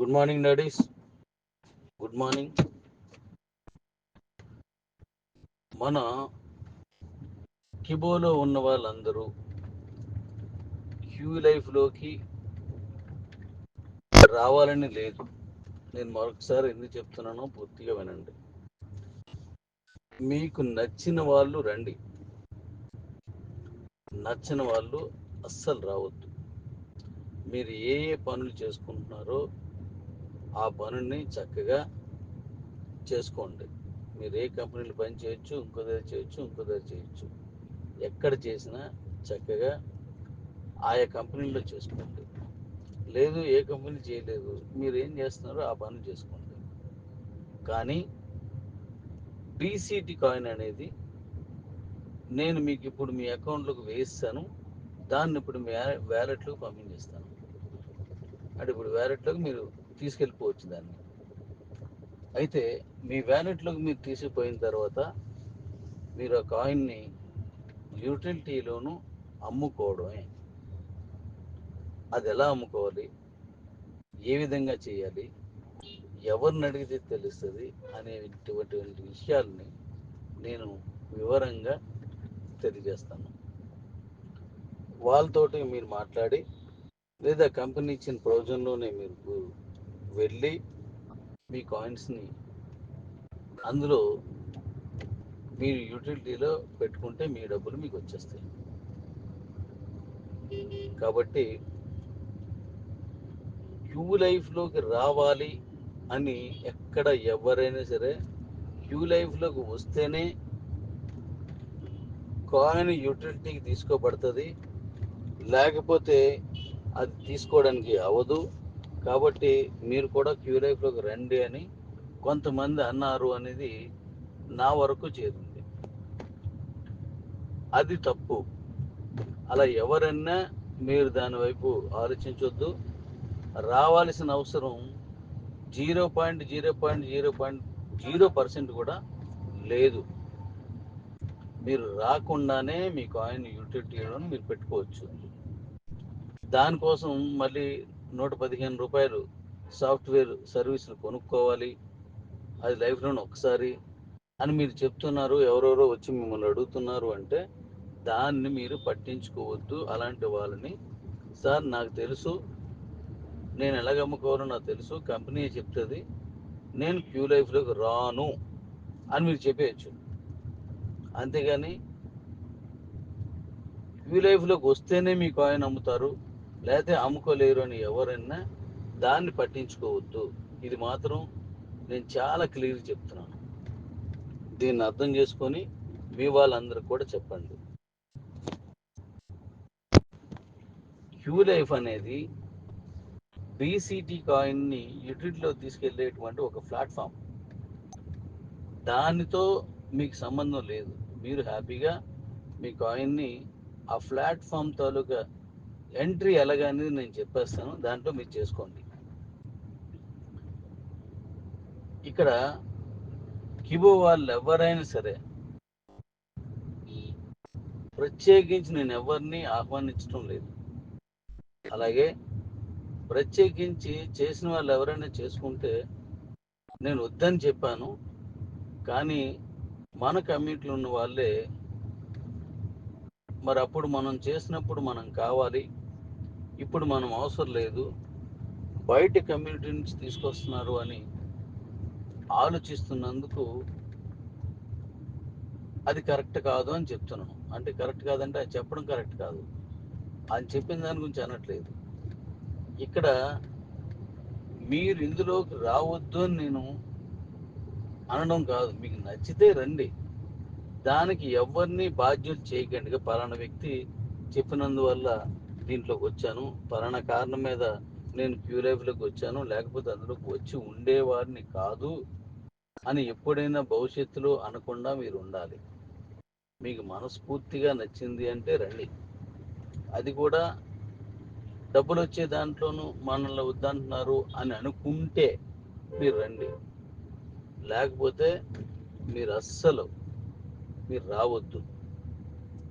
Good morning daddies good morning మన కిబోలో ఉన్న వాళ్ళందరూ హ్యూ లైఫ్లోకి రావాలని లేదు. నేను మరొకసారి ఎందుకు చెప్తున్నానో పూర్తిగా వినండి. మీకు నచ్చిన వాళ్ళు రండి. నచ్చిన వాళ్ళు అస్సలు రావద్దు. మీరు ఏ ఏ పనులు చేసుకుంటున్నారో ఆ పనుని చక్కగా చేసుకోండి. మీరు ఏ కంపెనీలు పని చేయొచ్చు ఇంకో దగ్గర చేయొచ్చు ఇంకో దగ్గర చేయొచ్చు. ఎక్కడ చేసినా చక్కగా ఆయా కంపెనీలో చేసుకోండి. లేదు ఏ కంపెనీ చేయలేదు మీరు ఏం చేస్తున్నారో ఆ పని చేసుకోండి. కానీ బీసీటీ కాయిన్ అనేది నేను మీకు ఇప్పుడు మీ అకౌంట్లోకి వేస్తాను దాన్ని ఇప్పుడు మీ వ్యాలెట్లోకి పంపించేస్తాను. అంటే ఇప్పుడు వ్యాలెట్లోకి మీరు తీసుకెళ్ళిపోవచ్చు దాన్ని. అయితే మీ వ్యాలెట్లోకి మీరు తీసుకుపోయిన తర్వాత మీరు ఆ కాయిన్ని యూటిలిటీలోను అమ్ముకోవడమే. అది ఎలా అమ్ముకోవాలి? ఏ విధంగా చేయాలి? ఎవరిని అడిగితే తెలుస్తుంది అనేటువంటి విషయాల్ని నేను వివరంగా తెలియజేస్తాను. వాళ్ళతోటి మీరు మాట్లాడి లేదా కంపెనీ ఇచ్చిన ప్రయోజనంలోనే మీరు వెళ్ళి మీ కాయిన్స్ని అందులో మీరు యూటిలిటీలో పెట్టుకుంటే మీ డబ్బులు మీకు వచ్చేస్తాయి. కాబట్టి యూ లైఫ్లోకి రావాలి అని ఎక్కడ ఎవరైనా సరే యూ లైఫ్లోకి వస్తేనే కాయిన్ యూటిలిటీకి తీసుకోబడుతుంది. లేకపోతే అది తీసుకోవడానికి అవ్వదు కాబట్టి మీరు కూడా క్యూ లైఫ్లోకి రండి అని కొంతమంది అన్నారు అనేది నా వరకు చేరింది. అది తప్పు. అలా ఎవరన్నా మీరు దాని వైపు ఆలోచించొద్దు. రావాల్సిన అవసరం zero point zero point zero point zero percent కూడా లేదు. మీరు రాకుండానే మీ కాయిన్ యూటిలిటీ మీరు పెట్టుకోవచ్చు. దానికోసం మళ్ళీ నూట పదిహేను రూపాయలు సాఫ్ట్వేర్ సర్వీస్ను కొనుక్కోవాలి. అది లైఫ్లోనే ఒకసారి అని మీరు చెప్తున్నారు ఎవరెవరో వచ్చి మిమ్మల్ని అడుగుతున్నారు అంటే దాన్ని మీరు పట్టించుకోవద్దు. అలాంటి వాళ్ళని సార్ నాకు తెలుసు నేను ఎలాగ అమ్ముకోవాలో నాకు తెలుసు కంపెనీ చెప్తుంది నేను క్యూ లైఫ్లోకి రాను అని మీరు చెప్పేయచ్చు. అంతేగాని క్యూ లైఫ్లోకి వస్తేనే మీ కాయిన్ అమ్ముతారు లేకపోతే అమ్ముకోలేరు అని ఎవరైనా దాన్ని పట్టించుకోవద్దు. ఇది మాత్రం నేను చాలా క్లియర్ చెప్తున్నాను. దీన్ని అర్థం చేసుకొని మీ వాళ్ళందరికి కూడా చెప్పండి. క్యూ లైఫ్ అనేది బీసీటీ కాయిన్ని యూటిలిటీలో తీసుకెళ్ళేటువంటి ఒక ప్లాట్ఫామ్. దానితో మీకు సంబంధం లేదు. మీరు హ్యాపీగా మీ కాయిన్ని ఆ ప్లాట్ఫామ్ తాలూకా ఎంట్రీ ఎలాగనేది నేను చెప్పేస్తాను. దాంట్లో మీరు చేసుకోండి. ఇక్కడ కిబో వాళ్ళు ఎవరైనా సరే ప్రత్యేకించి నేను ఎవరిని ఆహ్వానించడం లేదు. అలాగే ప్రత్యేకించి చేసిన వాళ్ళు ఎవరైనా చేసుకుంటే నేను వద్దని చెప్పాను. కానీ మన కమ్యూనిటీలో ఉన్న వాళ్ళే మరి అప్పుడు మనం చేసినప్పుడు మనం కావాలి. ఇప్పుడు మనం అవసరం లేదు. బయట కమ్యూనిటీ నుంచి తీసుకొస్తున్నారు అని ఆలోచిస్తున్నందుకు అది కరెక్ట్ కాదు అని చెప్తున్నాను. అంటే కరెక్ట్ కాదంటే అది చెప్పడం కరెక్ట్ కాదు. అని చెప్పిన దాని గురించి అనట్లేదు. ఇక్కడ మీరు ఇందులోకి రావద్దు అని నేను అనడం కాదు. మీకు నచ్చితే రండి. దానికి ఎవరిని బాధ్యులు చేయకండి పలానా వ్యక్తి చెప్పినందువల్ల దీంట్లోకి వచ్చాను. పలానా కారణం మీద నేను క్యూ వచ్చాను. లేకపోతే అందులోకి వచ్చి ఉండేవారిని కాదు అని ఎప్పుడైనా భవిష్యత్తులో అనకుండా మీరు ఉండాలి. మీకు మనస్ఫూర్తిగా నచ్చింది అంటే రండి. అది కూడా డబ్బులు వచ్చే దాంట్లోనూ మనల్ని వద్దంటున్నారు అని అనుకుంటే మీరు రండి. లేకపోతే మీరు అస్సలు మీరు రావద్దు.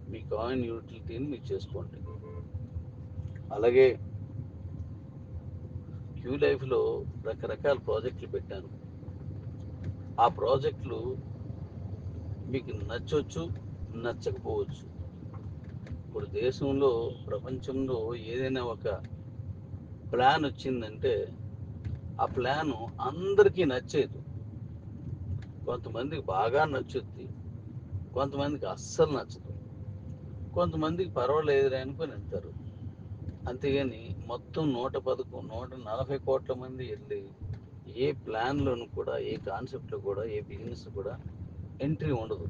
మీ కాయిన్ యూటిలిటీని మీరు చేసుకోండి. అలాగే క్యూ లైఫ్లో రకరకాల ప్రాజెక్టులు పెట్టాను. ఆ ప్రాజెక్టులు మీకు నచ్చొచ్చు నచ్చకపోవచ్చు. ఇప్పుడు దేశంలో ప్రపంచంలో ఏదైనా ఒక ప్లాన్ వచ్చిందంటే ఆ ప్లాన్ అందరికీ నచ్చేది. కొంతమందికి బాగా నచ్చుద్ది. కొంతమందికి అస్సలు నచ్చదు. కొంతమందికి పర్వాలేదులే అనుకుని వెళ్తారు అంతేగాని మొత్తం నూట పదకొ నూట నలభై కోట్ల మంది వెళ్ళి ఏ ప్లాన్లోను కూడా ఏ కాన్సెప్ట్లో కూడా ఏ బిజినెస్ కూడా ఎంట్రీ ఉండదు.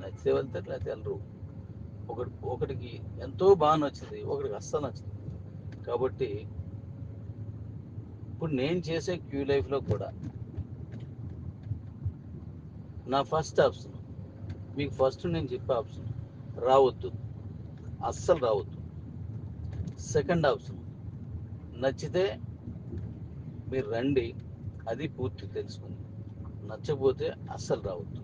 నచ్చితే వెళ్తారు లేకపోతే వెళ్ళరు. ఒకటి ఒకటికి ఎంతో బాగా నచ్చింది ఒకటికి అస్సలు నచ్చింది. కాబట్టి ఇప్పుడు నేను చేసే క్యూ లైఫ్లో కూడా నా ఫస్ట్ ఆప్షన్ మీకు ఫస్ట్ నేను చెప్పే ఆప్షన్ రావద్దు. అస్సలు రావద్దు. సెకండ్ ఆప్షన్ నచ్చితే మీరు రండి అది పూర్తి తెలుసుకుంది. నచ్చకపోతే అస్సలు రావద్దు.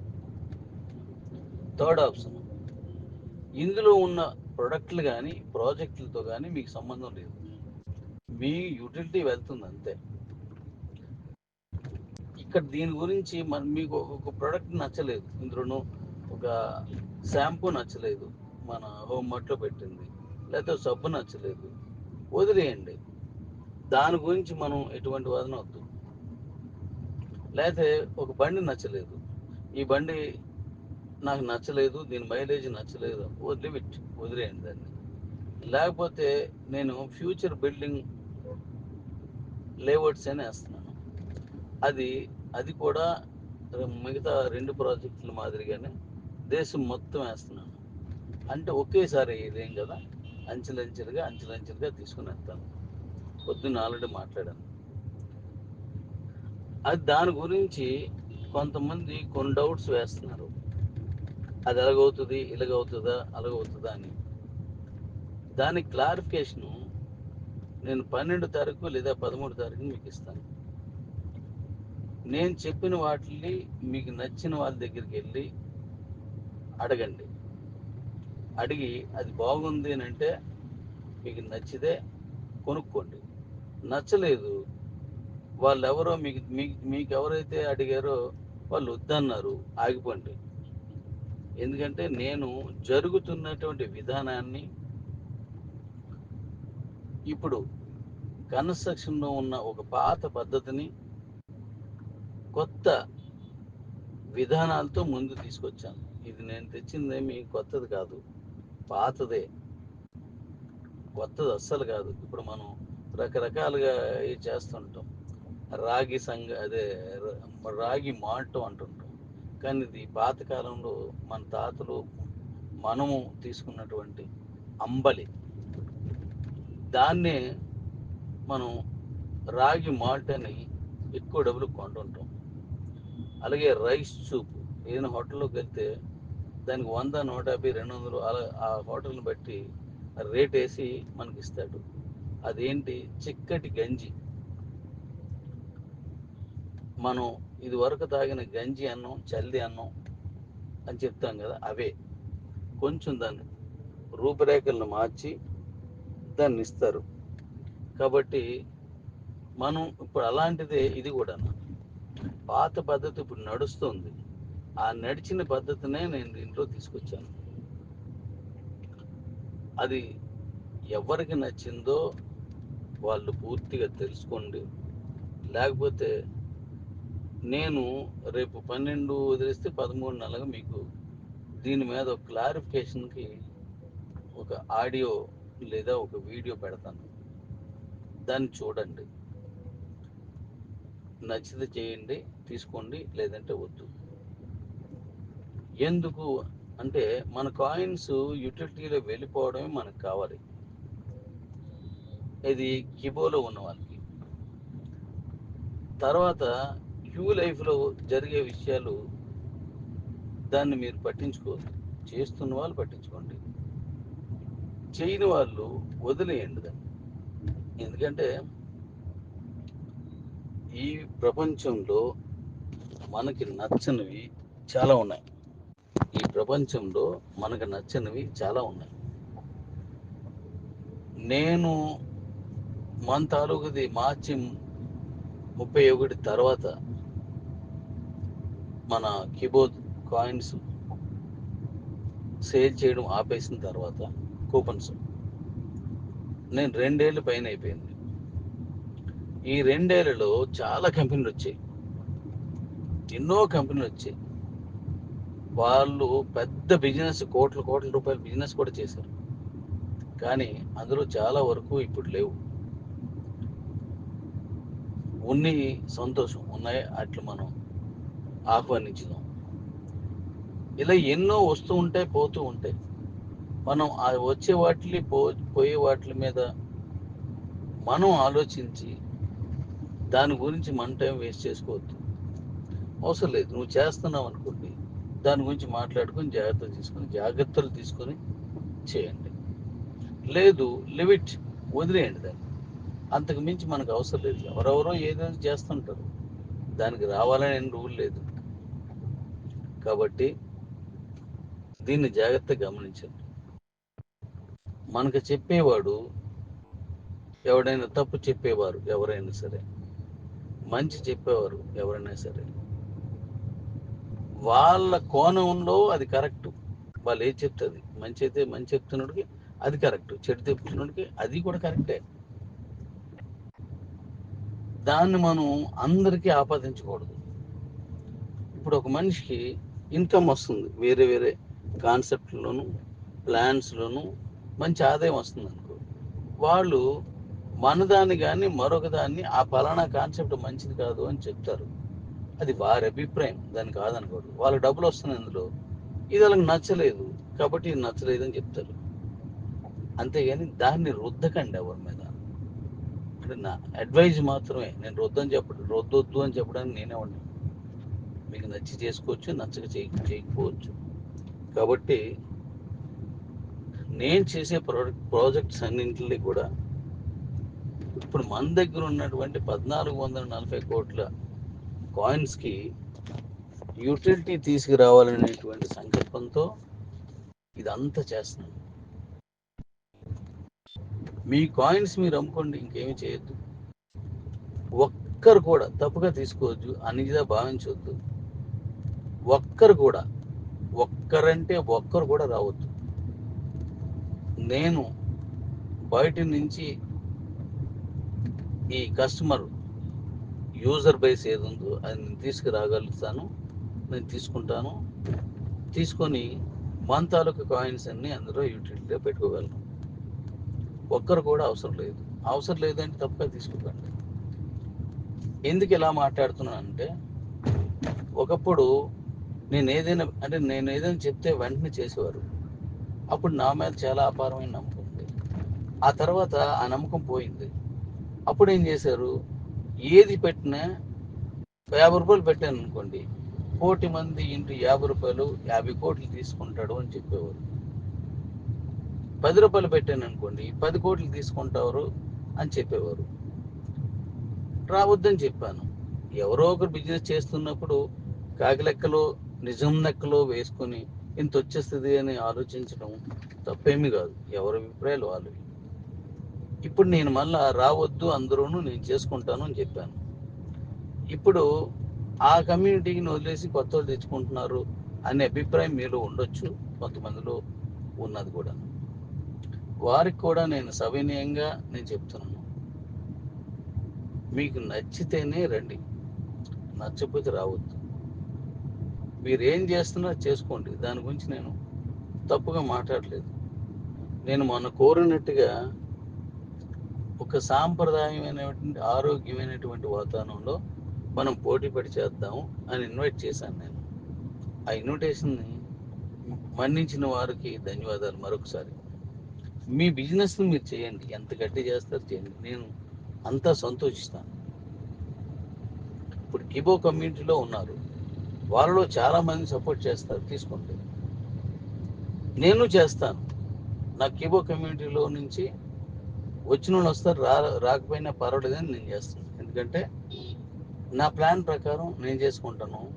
థర్డ్ ఆప్షన్ ఇందులో ఉన్న ప్రొడక్ట్లు కానీ ప్రాజెక్టులతో కానీ మీకు సంబంధం లేదు. మీ యూటిలిటీ వెళ్తుంది అంతే. ఇక్కడ దీని గురించి మన మీకు ఒక ప్రోడక్ట్ నచ్చలేదు. ఇందులోనూ ఒక షాంపూ నచ్చలేదు. మన హోమ్ మట్లో పెట్టింది. లేకపోతే సబ్బు నచ్చలేదు. వదిలేయండి. దాని గురించి మనం ఎటువంటి వాదన వద్దు. లేకపోతే ఒక బండి నచ్చలేదు. ఈ బండి నాకు నచ్చలేదు. దీని మైలేజ్ నచ్చలేదు. వదిలిపెట్టి. వదిలేయండి దాన్ని. లేకపోతే నేను ఫ్యూచర్ బిల్డింగ్ లేఅవుట్స్ అని వేస్తున్నాను. అది అది కూడా మిగతా రెండు ప్రాజెక్టుల మాదిరిగానే దేశం మొత్తం వేస్తున్నాను. అంటే ఒకేసారి ఇదేం కదా? అంచెలంచెలుగా అంచెలంచెలుగా తీసుకుని వెళ్తాను పొద్దున్న ఆల్రెడీ మాట్లాడాను. అది దాని గురించి కొంతమంది కొన్ని డౌట్స్ వేస్తున్నారు. అది ఎలాగవుతుంది ఇలాగవుతుందా అలాగవుతుందా అని. దాని క్లారిఫికేషను నేను పన్నెండు తారీఖు లేదా పదమూడు తారీఖు మీకు ఇస్తాను. నేను చెప్పిన వాటిని మీకు నచ్చిన వాళ్ళ దగ్గరికి వెళ్ళి అడగండి. అడిగి అది బాగుంది అని అంటే మీకు నచ్చితే కొనుక్కోండి. నచ్చలేదు వాళ్ళు ఎవరో మీకు మీకు మీకు ఎవరైతే అడిగారో వాళ్ళు వద్దన్నారు ఆగిపోండి. ఎందుకంటే నేను జరుగుతున్నటువంటి విధానాన్ని ఇప్పుడు కన్స్ట్రక్షన్లో ఉన్న ఒక పాత పద్ధతిని కొత్త విధానాలతో ముందు తీసుకొచ్చాను. ఇది నేను తెచ్చిందేమి కొత్తది కాదు. పాతదే. కొత్తది అస్సలు కాదు. ఇప్పుడు మనం రకరకాలుగా ఇది చేస్తుంటాం. రాగి సంగ అదే రాగి మాల్ట్ అంటుంటాం. కానీ ఇది పాతకాలంలో మన తాతలు మనము తీసుకున్నటువంటి అంబలి. దాన్నే మనం రాగి మాల్ట్ అని ఎక్కువ డబ్బులు కొంటుంటాం. అలాగే రైస్ సూప్. ఏదైనా హోటల్లోకి వెళ్తే దానికి వంద నూట యాభై రెండు వందలు అలా ఆ హోటల్ని బట్టి రేట్ వేసి మనకి ఇస్తాడు. అదేంటి? చిక్కటి గంజి. మనం ఇది వరకు తాగిన గంజి అన్నం చల్లి అన్నం అని చెప్తాం కదా అవే. కొంచెం దాన్ని రూపురేఖలను మార్చి దాన్ని ఇస్తారు. కాబట్టి మనం ఇప్పుడు అలాంటిదే ఇది కూడా పాత పద్ధతి ఇప్పుడు నడుస్తుంది. ఆ నడిచిన పద్ధతినే నేను దీంట్లో తీసుకొచ్చాను. అది ఎవరికి నచ్చిందో వాళ్ళు పూర్తిగా తెలుసుకోండి. లేకపోతే నేను రేపు పన్నెండు వదిలేస్తే పదమూడు నెలగా మీకు దీని మీద ఒక క్లారిఫికేషన్కి ఒక ఆడియో లేదా ఒక వీడియో పెడతాను. దాన్ని చూడండి. నచ్చితే చేయండి తీసుకోండి లేదంటే వద్దు. ఎందుకు అంటే మన కాయిన్స్ యూటిలిటీలో వెళ్ళిపోవడమే మనకు కావాలి. ఇది కిబోలో ఉన్న వాళ్ళకి. తర్వాత క్యూ లైఫ్లో జరిగే విషయాలు దాన్ని మీరు పట్టించుకోవద్దు చేస్తున్న వాళ్ళు పట్టించుకోండి. చేయని వాళ్ళు వదిలేయండి దాన్ని. ఎందుకంటే ఈ ప్రపంచంలో మనకి నచ్చనివి చాలా ఉన్నాయి. ఈ ప్రపంచంలో మనకు నచ్చనివి చాలా ఉన్నాయి. నేను మన తాలూకుది మార్చి ముప్పై ఒకటి తర్వాత మన కీబోర్డ్ కాయిన్స్ సేల్ చేయడం ఆపేసిన తర్వాత కూపన్స్. నేను రెండేళ్ళు పైన అయిపోయింది. ఈ రెండేళ్ళలో చాలా కంపెనీలు వచ్చాయి. ఎన్నో కంపెనీలు వచ్చాయి. వాళ్ళు పెద్ద బిజినెస్ కోట్ల కోట్ల రూపాయల బిజినెస్ కూడా చేశారు. కానీ అందులో చాలా వరకు ఇప్పుడు లేవు. ఉన్ని సంతోషం ఉన్నాయి అట్లు మనం ఆహ్వానించుదాం. ఇలా ఎన్నో వస్తూ ఉంటాయి పోతూ ఉంటాయి. మనం ఆ వచ్చే వాటిని పో పోయే వాటి మీద మనం ఆలోచించి దాని గురించి మన టైం వేస్ట్ చేసుకోవద్దు. అవసరం లేదు. నువ్వు చేస్తున్నావు అనుకోండి. దాని గురించి మాట్లాడుకొని జాగ్రత్తలు తీసుకొని జాగ్రత్తలు తీసుకొని చేయండి. లేదు లిమిట్ వదిలేయండి దాన్ని. అంతకు మించి మనకు అవసరం లేదు. ఎవరెవరో ఏదైనా చేస్తుంటారు. దానికి రావాలని రూల్ లేదు. కాబట్టి దీన్ని జాగ్రత్తగా గమనించండి. మనకు చెప్పేవాడు ఎవడైనా తప్పు చెప్పేవారు ఎవరైనా సరే. మంచి చెప్పేవారు ఎవరైనా సరే. వాళ్ళ కోణంలో అది కరెక్ట్. వాళ్ళు ఏది చెప్తుంది మంచి అయితే మంచి చెప్తున్నాడికి అది కరెక్ట్. చెడు చెప్తున్నాడికి అది కూడా కరెక్టే. దాన్ని మనం అందరికీ ఆపాదించకూడదు. ఇప్పుడు ఒక మనిషికి ఇన్కమ్ వస్తుంది. వేరే వేరే కాన్సెప్ట్లోను ప్లాన్స్లోను మంచి ఆదాయం వస్తుంది అనుకో. వాళ్ళు మనదాన్ని కానీ మరొక దాన్ని ఆ పలానా కాన్సెప్ట్ మంచిది కాదు అని చెప్తారు. అది వారి అభిప్రాయం దాన్ని కాదనుకోడు వాళ్ళకి డబ్బులు వస్తున్నాయి అందులో. ఇది వాళ్ళకి నచ్చలేదు. కాబట్టి ఇది నచ్చలేదు అని చెప్తారు. అంతేగాని దాన్ని రుద్దకండి ఎవరి మీద. అంటే నా అడ్వైజ్ మాత్రమే. నేను రొద్దని చెప్పడం రొద్దొద్దు అని చెప్పడానికి నేనే ఉన్నాను మీకు నచ్చి చేసుకోవచ్చు నచ్చక చేయ చేయకపోవచ్చు. కాబట్టి నేను చేసే ప్రోడక్ట్ ప్రాజెక్ట్స్ అన్నింటినీ కూడా ఇప్పుడు మన దగ్గర ఉన్నటువంటి పద్నాలుగు వందల నలభై కోట్ల కాయిన్స్కి యూటిలిటీ తీసుకురావాలనేటువంటి సంకల్పంతో ఇదంతా చేస్తుంది మీ కాయిన్స్ మీరు అమ్ముకోండి ఇంకేమీ చేయొద్దు. ఒక్కరు కూడా తప్పుగా తీసుకోవద్దు అనిగా భావించవద్దు ఒక్కరు కూడా ఒక్కరంటే ఒక్కరు కూడా రావద్దు. నేను బయట నుంచి ఈ కస్టమర్ యూజర్ బేస్ ఏది ఉందో అది నేను తీసుకురాగలుగుతాను నేను తీసుకుంటాను. తీసుకొని మన తాలూకా కాయిన్స్ అన్ని అందులో యూటిలిటీలో పెట్టుకోగలను. ఒక్కరు కూడా అవసరం లేదు. అవసరం లేదంటే తప్పుగా తీసుకోకండి. ఎందుకు ఇలా మాట్లాడుతున్నాను అంటే ఒకప్పుడు నేను ఏదైనా అంటే నేను ఏదైనా చెప్తే వెంటనే చేసేవారు. అప్పుడు నా మీద చాలా అపారమైన నమ్మకం ఉంది ఆ తర్వాత ఆ నమ్మకం పోయింది. అప్పుడు ఏం చేశారు? ఏది పెట్టినా యాభై రూపాయలు పెట్టాను అనుకోండి కోటి మంది ఇంటూ యాభై రూపాయలు యాభై కోట్లు తీసుకుంటాడు అని చెప్పేవారు. పది రూపాయలు పెట్టాను అనుకోండి పది కోట్లు తీసుకుంటారు అని చెప్పేవారు. రావద్దని చెప్పాను. ఎవరో ఒకరు బిజినెస్ చేస్తున్నప్పుడు కాకి లెక్కలో నిజం లెక్కలో వేసుకొని ఇంత వచ్చేస్తుంది అని ఆలోచించడం తప్పేమీ కాదు. ఎవరి అభిప్రాయాలు వాళ్ళు. ఇప్పుడు నేను మళ్ళా రావద్దు అందరూను నేను చేసుకుంటాను అని చెప్పాను. ఇప్పుడు ఆ కమ్యూనిటీని వదిలేసి కొత్త వాళ్ళు తెచ్చుకుంటున్నారు అనే అభిప్రాయం మీలో ఉండొచ్చు కొంతమందిలో ఉన్నది కూడా. వారికి కూడా నేను సవినయంగా నేను చెప్తున్నాను. మీకు నచ్చితేనే రండి నచ్చకపోతే రావద్దు. మీరు ఏం చేస్తున్నారో చేసుకోండి దాని గురించి నేను తప్పుగా మాట్లాడలేదు. నేను మొన్న కోరినట్టుగా యొక్క సాంప్రదాయమైనటువంటి ఆరోగ్యమైనటువంటి వాతావరణంలో మనం పోటీ పడి చేద్దాం అని ఇన్వైట్ చేశాను నేను. ఆ ఇన్విటేషన్ని మన్నించిన వారికి ధన్యవాదాలు మరొకసారి. మీ బిజినెస్ని మీరు చేయండి. ఎంత గట్టి చేస్తారో చేయండి. నేను అంతా సంతోషిస్తాను. ఇప్పుడు కిబో కమ్యూనిటీలో ఉన్నారు. వాళ్ళలో చాలామంది సపోర్ట్ చేస్తారు. తీసుకోండి. నేను చేస్తాను. నా కిబో కమ్యూనిటీలో నుంచి వచ్చిన వాళ్ళు వస్తారు రా రాకపోయినా పర్వాలేదని నేను చేస్తాను. ఎందుకంటే నా ప్లాన్ ప్రకారం నేను చేసుకుంటాను.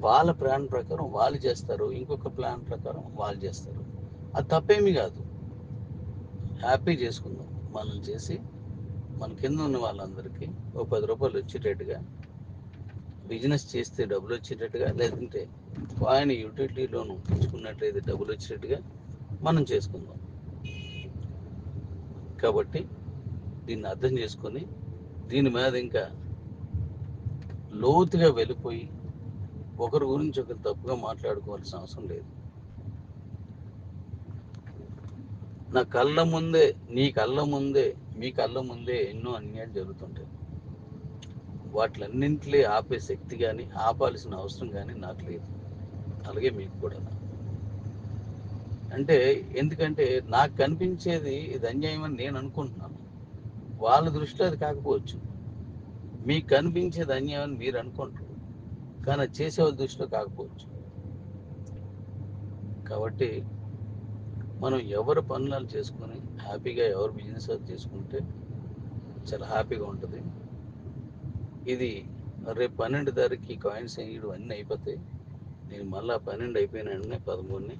వాళ్ళ ప్లాన్ ప్రకారం వాళ్ళు చేస్తారు ఇంకొక ప్లాన్ ప్రకారం వాళ్ళు చేస్తారు. అది తప్పేమీ కాదు. హ్యాపీ చేసుకుందాం. మనం చేసి మన కింద ఉన్న వాళ్ళందరికీ ఓ పది రూపాయలు వచ్చేటట్టుగా బిజినెస్ చేస్తే డబ్బులు వచ్చేటట్టుగా లేదంటే ఆయన యూటిలిటీ లోన్ తెచ్చుకున్నట్లయితే డబ్బులు వచ్చేటట్టుగా మనం చేసుకుందాం. కాబట్టి దీన్ని అర్థం చేసుకొని దీని మీద ఇంకా లోతుగా వెళ్ళిపోయి ఒకరి గురించి ఒకరు తప్పుగా మాట్లాడుకోవాల్సిన అవసరం లేదు. నా కళ్ళ ముందే నీ కళ్ళ ముందే మీ కళ్ళ ముందే ఎన్నో అన్యాయాలు జరుగుతుంటాయి. వాటిలన్నింటినీ ఆపే శక్తి కానీ ఆపాల్సిన అవసరం కానీ నాకు లేదు. అలాగే మీకు కూడా. అంటే ఎందుకంటే నాకు కనిపించేది ఇది అన్యాయం అని నేను అనుకుంటున్నాను. వాళ్ళ దృష్టిలో అది కాకపోవచ్చు. మీకు కనిపించేది అన్యాయం అని మీరు అనుకుంటారు కానీ అది చేసే దృష్టిలో కాకపోవచ్చు. కాబట్టి మనం ఎవరి పనులు చేసుకొని హ్యాపీగా ఎవరు బిజినెస్ అది చేసుకుంటే చాలా హ్యాపీగా ఉంటుంది. ఇది రేపు పన్నెండు తారీఖు కాయిన్స్ వేయడం అన్నీ అయిపోతాయి నేను మళ్ళీ పన్నెండు అయిపోయిన వెంటనే పదమూడుని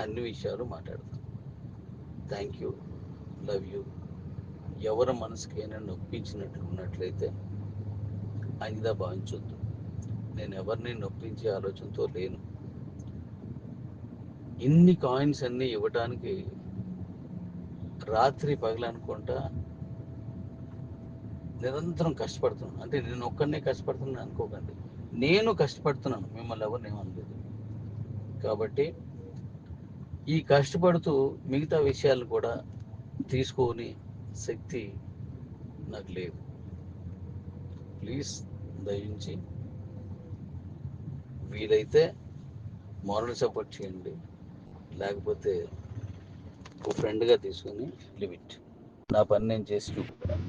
అన్ని విషయాలు మాట్లాడతాం. థ్యాంక్ యూ లవ్ యూ ఎవరి మనసుకైనా నొప్పించినట్లు ఉన్నట్లయితే అనిదా భావించొద్దు. నేను ఎవరిని నొప్పించే ఆలోచనతో లేను. ఇన్ని కాయిన్స్ అన్నీ ఇవ్వటానికి రాత్రి పగలనుకుంటా నిరంతరం కష్టపడుతున్నాను. అంటే నేను ఒక్కడనే కష్టపడుతున్నాను అనుకోకండి. నేను కష్టపడుతున్నాను. మిమ్మల్ని ఎవరిని ఏమనలేదు. కాబట్టి ఈ కష్టపడుతూ మిగతా విషయాలు కూడా తీసుకొని శక్తి నాకు లేదు. ప్లీజ్ దయించి వీలైతే మోరల్ సపోర్ట్ చేయండి. లేకపోతే ఒక ఫ్రెండ్గా తీసుకొని లిమిట్. నా పని నేను చేసి చూపుతాను